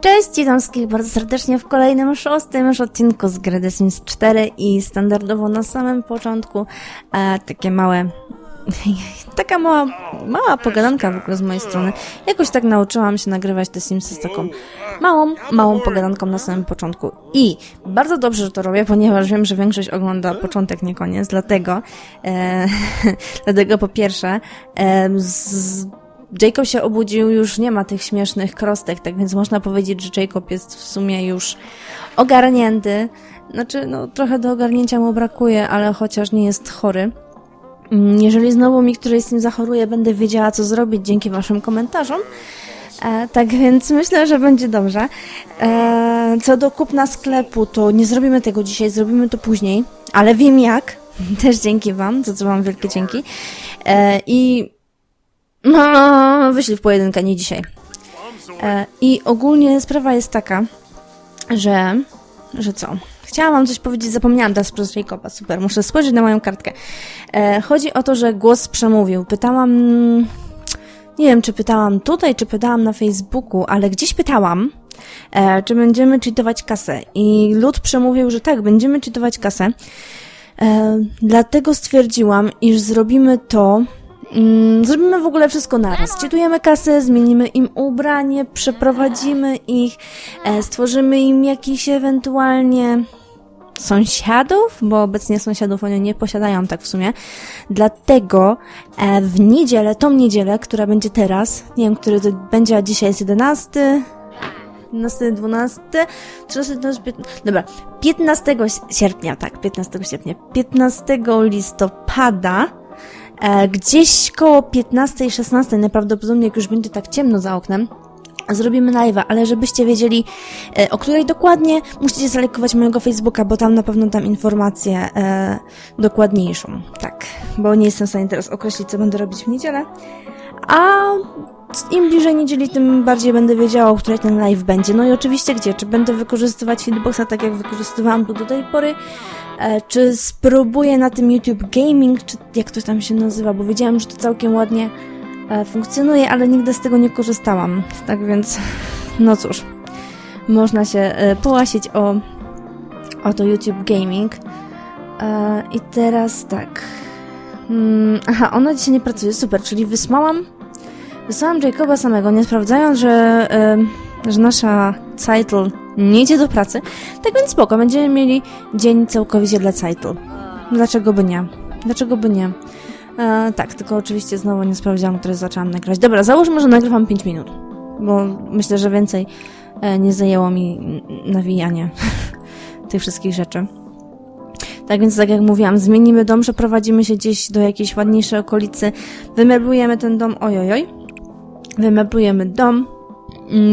Cześć, witam wszystkich bardzo serdecznie w kolejnym szóstym już odcinku z gry The Sims 4 i standardowo na samym początku e, takie małe taka mała, mała pogadanka w ogóle z mojej strony. Jakoś tak nauczyłam się nagrywać te Simsy z taką małą, małą pogadanką na samym początku. I bardzo dobrze, że to robię, ponieważ wiem, że większość ogląda początek, nie koniec, dlatego e, dlatego po pierwsze e, z, Jacob się obudził, już nie ma tych śmiesznych krostek, tak więc można powiedzieć, że Jacob jest w sumie już ogarnięty. Znaczy, no trochę do ogarnięcia mu brakuje, ale chociaż nie jest chory. Mm, Jeżeli znowu mi któryś z nim zachoruje, będę wiedziała, co zrobić dzięki waszym komentarzom. E, tak więc myślę, że będzie dobrze. E, co do kupna sklepu, to nie zrobimy tego dzisiaj, zrobimy to później, ale wiem jak. Też dzięki wam, za co wam wielkie dzięki. E, I no, wyszli w pojedynkę, nie dzisiaj. E, I ogólnie sprawa jest taka, że, że co? Chciałam wam coś powiedzieć, zapomniałam teraz przez Jacoba, super, muszę spojrzeć na moją kartkę. E, chodzi o to, że głos przemówił. Pytałam, nie wiem, czy pytałam tutaj, czy pytałam na Facebooku, ale gdzieś pytałam, e, czy będziemy czytować kasę. I lud przemówił, że tak, będziemy czytować kasę. E, dlatego stwierdziłam, iż zrobimy to. Mm, zrobimy w ogóle wszystko naraz. Czytujemy kasę, zmienimy im ubranie, przeprowadzimy ich, e, stworzymy im jakiś ewentualnie sąsiadów, bo obecnie sąsiadów oni nie posiadają tak w sumie. Dlatego e, w niedzielę, tą niedzielę, która będzie teraz, nie wiem, który to będzie, a dzisiaj jest 11, 11, 12, 13, 14, 15, dobra, 15 sierpnia, tak, 15 sierpnia, 15 listopada, gdzieś koło 15 i 16, najprawdopodobniej jak już będzie tak ciemno za oknem, Zrobimy live'a, ale żebyście wiedzieli, e, o której dokładnie, musicie zalajkować mojego Facebooka, bo tam na pewno dam informację e, dokładniejszą. Tak, bo nie jestem w stanie teraz określić, co będę robić w niedzielę. A im bliżej niedzieli, tym bardziej będę wiedziała, o której ten live będzie. No i oczywiście gdzie? Czy będę wykorzystywać Hitboxa tak, jak wykorzystywałam to do tej pory? E, czy spróbuję na tym YouTube Gaming, czy jak to tam się nazywa, bo wiedziałam, że to całkiem ładnie e, funkcjonuje, ale nigdy z tego nie korzystałam. Tak więc, no cóż, można się e, połasić o, o to YouTube Gaming. I teraz tak. Mm, aha, ona dzisiaj nie pracuje, super, czyli wysłałam, wysłałam Jacoba samego, nie sprawdzając, że, że nasza Cytl nie idzie do pracy. Tak więc spoko, będziemy mieli dzień całkowicie dla Cytl. Dlaczego by nie? Dlaczego by nie? E, tak, tylko oczywiście znowu nie sprawdziłam, które zaczęłam nagrać. Dobra, załóżmy, że nagrywam 5 minut, bo myślę, że więcej e, nie zajęło mi nawijanie tych wszystkich rzeczy. Tak więc, tak jak mówiłam, zmienimy dom, przeprowadzimy się gdzieś do jakiejś ładniejszej okolicy, wymeblujemy ten dom, ojojoj, wymeblujemy dom,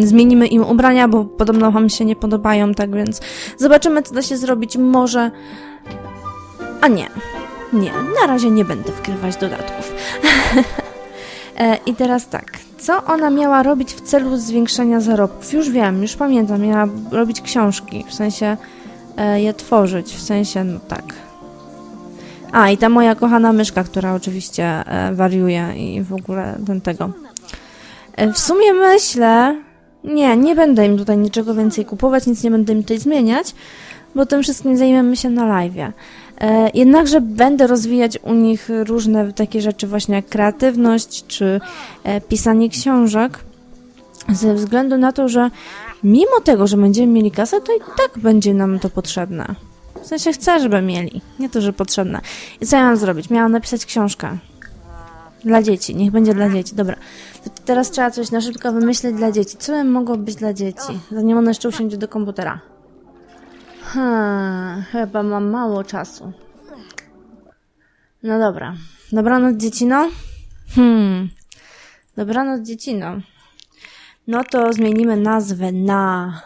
zmienimy im ubrania, bo podobno wam się nie podobają, tak więc zobaczymy, co da się zrobić, może... A nie, nie, na razie nie będę wkrywać dodatków. e, I teraz tak, co ona miała robić w celu zwiększenia zarobków? Już wiem, już pamiętam, miała robić książki, w sensie e, je tworzyć, w sensie, no tak. A, i ta moja kochana myszka, która oczywiście e, wariuje i w ogóle ten tego. E, w sumie myślę, nie, nie będę im tutaj niczego więcej kupować, nic nie będę im tutaj zmieniać, bo tym wszystkim zajmiemy się na live. E, jednakże będę rozwijać u nich różne takie rzeczy właśnie jak kreatywność czy e, pisanie książek ze względu na to, że mimo tego, że będziemy mieli kasę, to i tak będzie nam to potrzebne. W sensie chcę, żeby mieli, nie to, że potrzebne. I co ja mam zrobić? Miałam napisać książkę. Dla dzieci, niech będzie dla dzieci. Dobra, teraz trzeba coś na szybko wymyślić dla dzieci. Co by mogło być dla dzieci? Zanim one jeszcze usiądzie do komputera. Hmm, chyba mam mało czasu. No dobra. Dobranoc, dziecino? Hmm. Dobranoc, dziecino. No to zmienimy nazwę na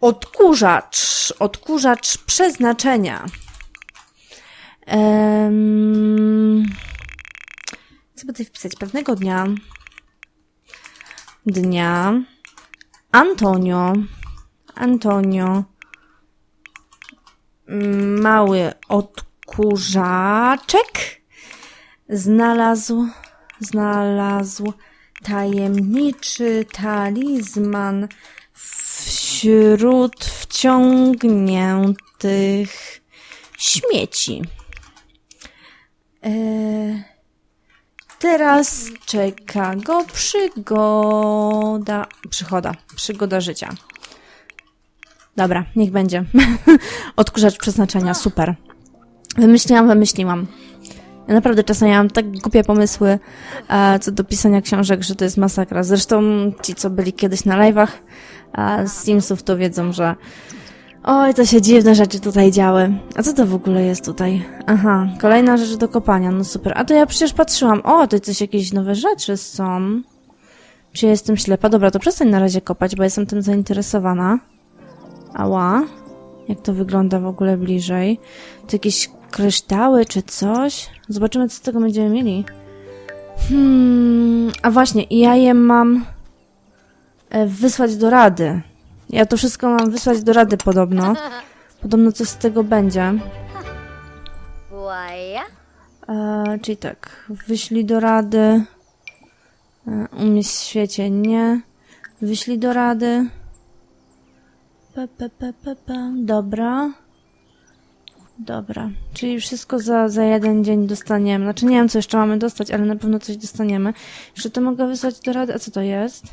odkurzacz. Odkurzacz przeznaczenia. Em, co by tutaj wpisać? Pewnego dnia. Dnia. Antonio. Antonio. Mały odkurzaczek znalazł, znalazł tajemniczy talizman wśród wciągniętych śmieci. Eee, teraz czeka go przygoda. Przychoda. Przygoda życia. Dobra, niech będzie. Odkurzacz przeznaczenia, super. Wymyśliłam, wymyśliłam. Ja naprawdę czasami mam tak głupie pomysły e, co do pisania książek, że to jest masakra. Zresztą ci, co byli kiedyś na live'ach e, z Simsów, to wiedzą, że oj, to się dziwne rzeczy tutaj działy. A co to w ogóle jest tutaj? Aha, kolejna rzecz do kopania, no super. A to ja przecież patrzyłam, o, to coś jakieś nowe rzeczy są. Czy ja jestem ślepa? Dobra, to przestań na razie kopać, bo jestem tym zainteresowana. Ała. Jak to wygląda w ogóle bliżej? To jakieś kryształy czy coś? Zobaczymy, co z tego będziemy mieli. Hmm, a właśnie, ja je mam e, wysłać do rady. Ja to wszystko mam wysłać do rady podobno. Podobno coś z tego będzie. E, czyli tak, wyślij do rady. E, umieść w świecie nie. Wyślij do rady. Pe, pe. Dobra. Dobra, czyli wszystko za, za jeden dzień dostaniemy. Znaczy nie wiem, co jeszcze mamy dostać, ale na pewno coś dostaniemy. Jeszcze to mogę wysłać do rady. A co to jest?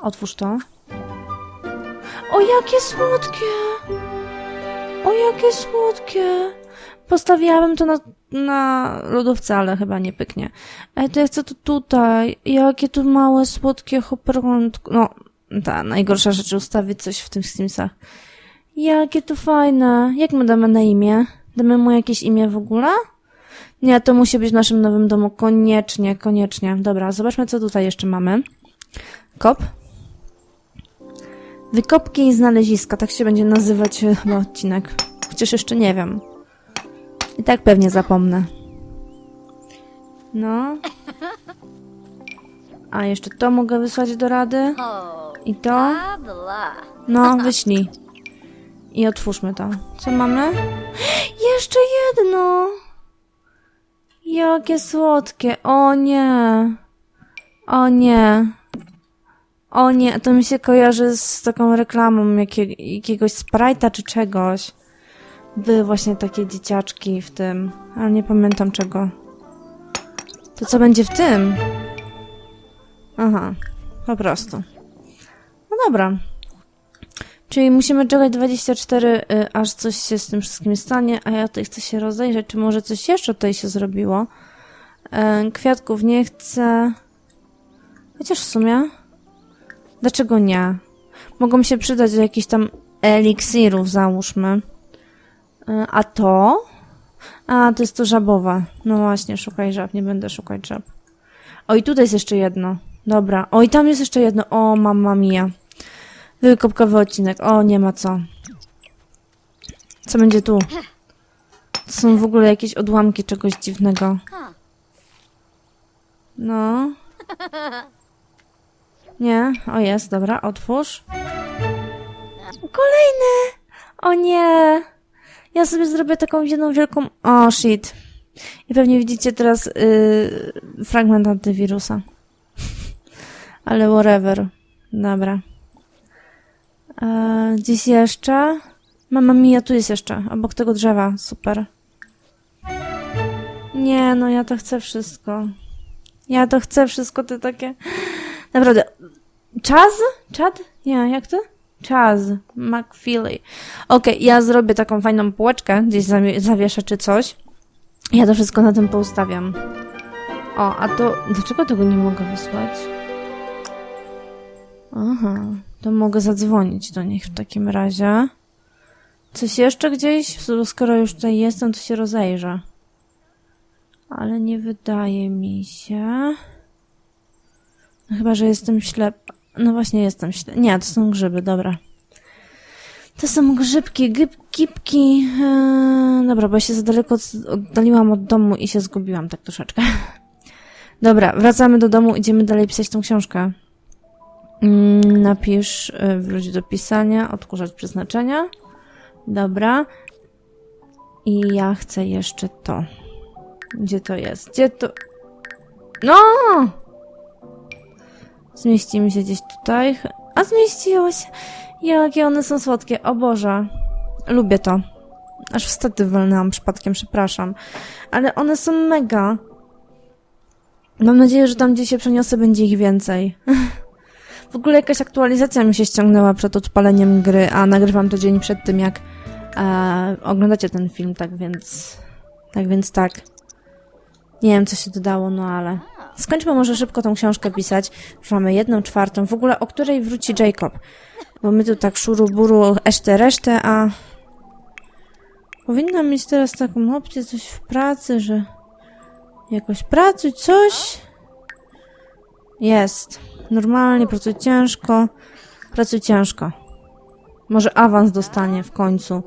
Otwórz to. O, jakie słodkie! O, jakie słodkie! Postawiłabym to na, na lodówce, ale chyba nie pyknie. Ej, to ja chcę to tutaj. Jakie tu małe, słodkie hoperątko. No, ta najgorsza rzecz, ustawić coś w tych Simsach. Jakie to fajne. Jak my damy na imię? Damy mu jakieś imię w ogóle? Nie, to musi być w naszym nowym domu. Koniecznie, koniecznie. Dobra, zobaczmy, co tutaj jeszcze mamy. Kop. Wykopki i znaleziska. Tak się będzie nazywać e, chyba odcinek. Chociaż jeszcze nie wiem. I tak pewnie zapomnę. No. A jeszcze to mogę wysłać do rady. I to. No, wyślij. I otwórzmy to. Co mamy? Jeszcze jedno! Jakie słodkie. O nie. O nie. O nie, to mi się kojarzy z taką reklamą jakie, jakiegoś Sprite'a czy czegoś. Były właśnie takie dzieciaczki w tym, ale nie pamiętam czego. To co będzie w tym? Aha, po prostu. No dobra. Czyli musimy czekać 24, y, aż coś się z tym wszystkim stanie, a ja tutaj chcę się rozejrzeć, czy może coś jeszcze tutaj się zrobiło. E, kwiatków nie chcę. Chociaż w sumie. Dlaczego nie? Mogą się przydać do jakichś tam eliksirów, załóżmy. E, a to? A, to jest to żabowe. No właśnie, szukaj żab, nie będę szukać żab. O, i tutaj jest jeszcze jedno. Dobra. O, i tam jest jeszcze jedno. O, mamma mia. Wykopkowy odcinek. O, nie ma co. Co będzie tu? To są w ogóle jakieś odłamki czegoś dziwnego. No. Nie? O, jest, dobra, otwórz. Kolejny! O nie! Ja sobie zrobię taką jedną wielką... O, shit. I pewnie widzicie teraz yy, fragment antywirusa. Ale whatever. Dobra. E, gdzieś jeszcze? Mama mia, tu jest jeszcze, obok tego drzewa. Super. Nie, no ja to chcę wszystko. Ja to chcę wszystko, te takie... Naprawdę. Czaz? Czad? Nie, jak to? Czaz. McFeely. Okej, ja zrobię taką fajną półeczkę, gdzieś zawieszę czy coś. Ja to wszystko na tym poustawiam. O, a to... Dlaczego tego nie mogę wysłać? Aha, to mogę zadzwonić do nich w takim razie. Coś jeszcze gdzieś? Skoro już tutaj jestem, to się rozejrzę. Ale nie wydaje mi się. No chyba, że jestem ślepa. No właśnie, jestem ślepa. Nie, to są grzyby, dobra. To są grzybki, gyb, kipki. Eee, dobra, bo ja się za daleko od- oddaliłam od domu i się zgubiłam tak troszeczkę. Dobra, wracamy do domu, idziemy dalej pisać tą książkę. Mm, Napisz, y, wróć do pisania, odkurzacz przeznaczenia. Dobra. I ja chcę jeszcze to. Gdzie to jest? Gdzie to? No! Zmieścimy się gdzieś tutaj. A zmieściło się. Jakie one są słodkie. O Boże. Lubię to. Aż wstety walnęłam przypadkiem, przepraszam. Ale one są mega. Mam nadzieję, że tam gdzie się przeniosę będzie ich więcej. W ogóle jakaś aktualizacja mi się ściągnęła przed odpaleniem gry, a nagrywam to dzień przed tym, jak e, oglądacie ten film, tak więc... Tak więc tak. Nie wiem, co się dodało, no ale... Skończmy może szybko tą książkę pisać. Już mamy jedną czwartą. W ogóle o której wróci Jacob? Bo my tu tak szuru buru, esztę resztę, a... Powinnam mieć teraz taką opcję, coś w pracy, że... Jakoś pracuj, coś... Jest. Normalnie, pracuj ciężko. Pracuj ciężko. Może awans dostanie w końcu,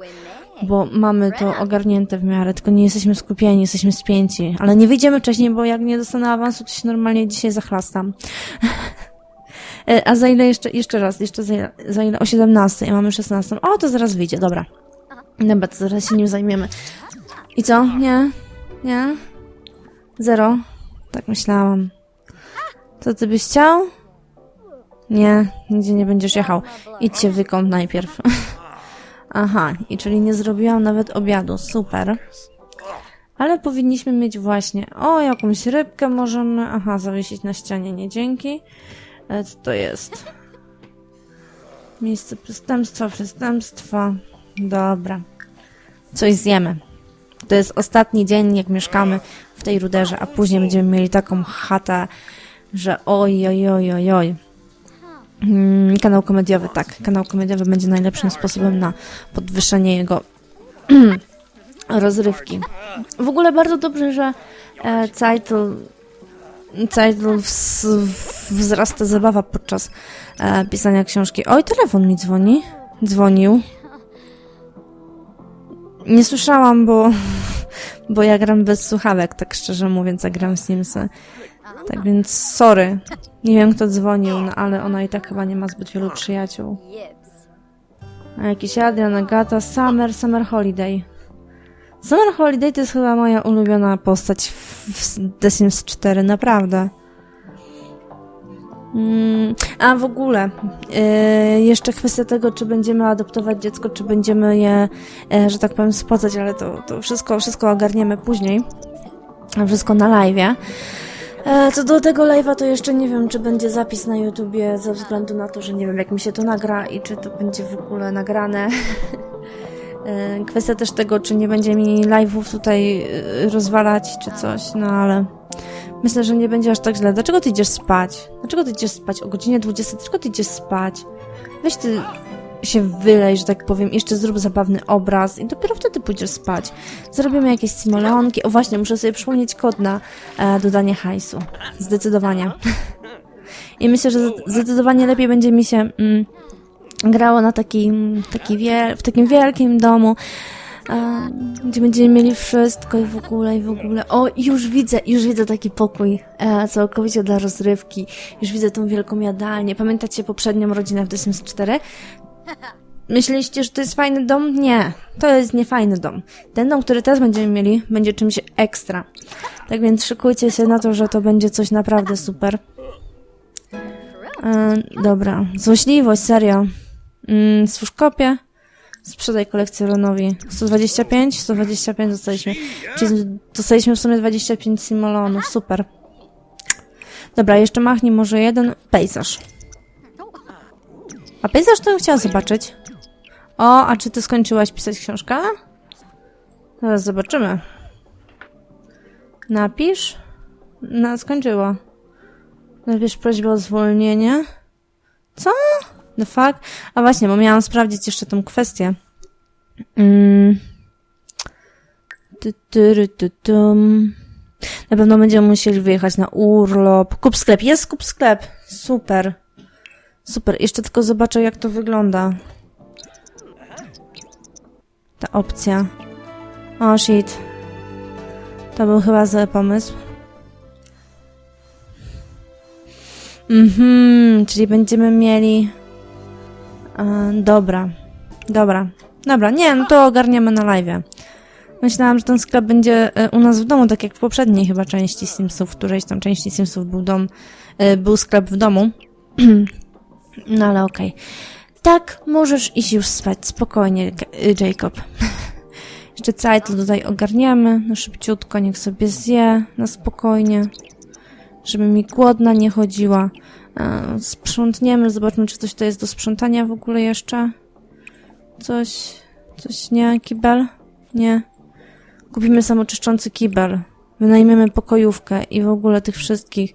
bo mamy to ogarnięte w miarę, tylko nie jesteśmy skupieni, jesteśmy spięci. Ale nie wyjdziemy wcześniej, bo jak nie dostanę awansu, to się normalnie dzisiaj zachlastam. E, A za ile jeszcze, jeszcze raz, jeszcze za ile, za ile? O 17, ja mamy 16. O, to zaraz wyjdzie, dobra. Dobra, to zaraz się nim zajmiemy. I co? Nie? Nie? Zero? Tak myślałam. Co ty byś chciał? Nie, nigdzie nie będziesz jechał. Idź się wykąp najpierw. Aha, i czyli nie zrobiłam nawet obiadu. Super. Ale powinniśmy mieć właśnie, o, jakąś rybkę możemy, aha, zawiesić na ścianie, nie dzięki. E, Co to jest? Miejsce przestępstwa, przestępstwa. Dobra. Coś zjemy. To jest ostatni dzień, jak mieszkamy w tej ruderze, a później będziemy mieli taką chatę, że oj, oj, oj, oj, oj. Mm, kanał komediowy, tak. Kanał komediowy będzie najlepszym sposobem na podwyższenie jego rozrywki. W ogóle bardzo dobrze, że e, ws, wzrasta zabawa podczas e, pisania książki. Oj, telefon mi dzwoni. Dzwonił. Nie słyszałam, bo, bo ja gram bez słuchawek, tak szczerze mówiąc, jak gram w Simsy. Tak więc sorry. Nie wiem, kto dzwonił, no ale ona i tak chyba nie ma zbyt wielu przyjaciół. A jakiś Adrian, Agata, Summer, Summer Holiday. Summer Holiday to jest chyba moja ulubiona postać w The Sims 4, naprawdę. Mm, a w ogóle, yy, jeszcze kwestia tego, czy będziemy adoptować dziecko, czy będziemy je, e, że tak powiem, spłacać, ale to, to wszystko, wszystko ogarniemy później. Wszystko na live'ie. E, Co do tego live'a, to jeszcze nie wiem, czy będzie zapis na YouTubie, ze względu na to, że nie wiem, jak mi się to nagra i czy to będzie w ogóle nagrane. E, Kwestia też tego, czy nie będzie mi live'ów tutaj e, rozwalać, czy coś, no ale myślę, że nie będzie aż tak źle. Dlaczego ty idziesz spać? Dlaczego ty idziesz spać o godzinie 20? Dlaczego ty idziesz spać? Weź ty się wylej, że tak powiem, jeszcze zrób zabawny obraz i dopiero wtedy pójdziesz spać. Zrobimy jakieś simoleonki. O właśnie, muszę sobie przypomnieć kod na e, dodanie hajsu. Zdecydowanie. I myślę, że zdecydowanie lepiej będzie mi się mm, grało na takim, taki w takim wielkim domu, e, gdzie będziemy mieli wszystko i w ogóle, i w ogóle. O, już widzę, już widzę taki pokój e, całkowicie dla rozrywki. Już widzę tą wielką jadalnię. Pamiętacie poprzednią rodzinę w The Sims 4? Myśleliście, że to jest fajny dom? Nie, to jest niefajny dom. Ten dom, który teraz będziemy mieli, będzie czymś ekstra. Tak więc szykujcie się na to, że to będzie coś naprawdę super. E, dobra, złośliwość, serio. Mm, kopię. Sprzedaj kolekcję Ronowi. 125? 125 dostaliśmy. Czyli dostaliśmy w sumie 25 simolonów. Super. Dobra, jeszcze machnij może jeden. Pejzaż. A pejzaż to bym chciała zobaczyć. O, a czy ty skończyłaś pisać książkę? Zaraz zobaczymy. Napisz. No, skończyła. Napisz prośbę o zwolnienie. Co? The fuck? A właśnie, bo miałam sprawdzić jeszcze tą kwestię. Mm. Na pewno będziemy musieli wyjechać na urlop. Kup sklep. Jest kup sklep. Super. Super. Jeszcze tylko zobaczę, jak to wygląda. Ta opcja. O, shit. To był chyba zły pomysł. Mhm, czyli będziemy mieli... E, dobra. Dobra. Dobra, nie, no to ogarniemy na live. Myślałam, że ten sklep będzie e, u nas w domu, tak jak w poprzedniej chyba części Simsów, w którejś tam części Simsów był dom, e, był sklep w domu. No ale okej. Tak, możesz iść już spać, spokojnie, y, Jacob. Jeszcze cały to tutaj ogarniemy, no szybciutko, niech sobie zje, na spokojnie, żeby mi głodna nie chodziła. E, Sprzątniemy, zobaczmy, czy coś to jest do sprzątania w ogóle jeszcze. Coś, coś nie, kibel? Nie. Kupimy samoczyszczący kibel. Wynajmiemy pokojówkę i w ogóle tych wszystkich.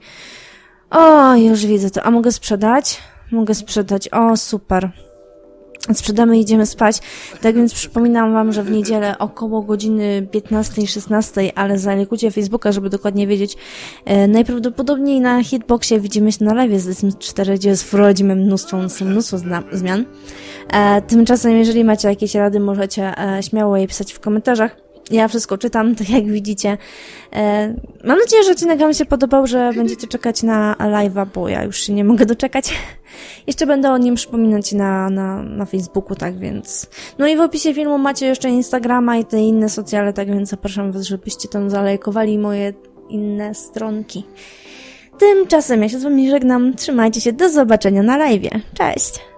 O, już widzę to. A mogę sprzedać? Mogę sprzedać. O, super. Sprzedamy idziemy spać. Tak więc przypominam wam, że w niedzielę około godziny 15-16, ale zalekujcie Facebooka, żeby dokładnie wiedzieć. E, najprawdopodobniej na Hitboxie widzimy się na live z Sims 4, gdzie wprowadzimy mnóstwo, mnóstwo, mnóstwo zmian. E, tymczasem, jeżeli macie jakieś rady, możecie e, śmiało je pisać w komentarzach. Ja wszystko czytam, tak jak widzicie. E, mam nadzieję, że odcinek Wam się podobał, że będziecie czekać na live'a, bo ja już się nie mogę doczekać. Jeszcze będę o nim przypominać na, na, na Facebooku, tak więc. No i w opisie filmu macie jeszcze Instagrama i te inne socjale, tak więc zapraszam Was, żebyście tam zalajkowali moje inne stronki. Tymczasem ja się z Wami żegnam. Trzymajcie się, do zobaczenia na live'ie. Cześć!